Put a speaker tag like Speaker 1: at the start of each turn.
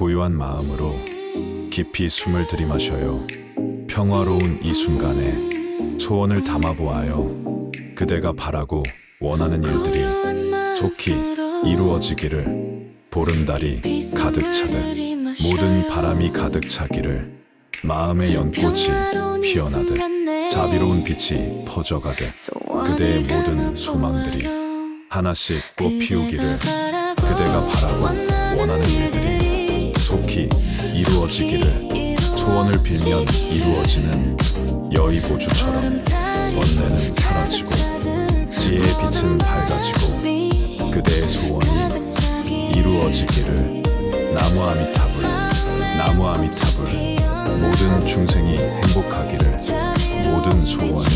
Speaker 1: 고요한 마음으로 깊이 숨을 들이마셔요. 평화로운 이 순간에 소원을 담아보아요. 그대가 바라고 원하는 일들이 좋게 이루어지기를 보름달이 가득 차듯 모든 바람이 가득 차기를 마음의 연꽃이 피어나듯 자비로운 빛이 퍼져가듯 그대의 모든 소망들이 하나씩 꽃 피우기를 그대가 바라고 원하는 일들이 이루어지기를 소원을 빌면 이루어지는 여의보주처럼 번뇌는 사라지고 지혜의 빛은 밝아지고 그대의 소원이 이루어지기를 나무 아미타불 나무 아미타불 모든 중생이 행복하기를 모든 소원이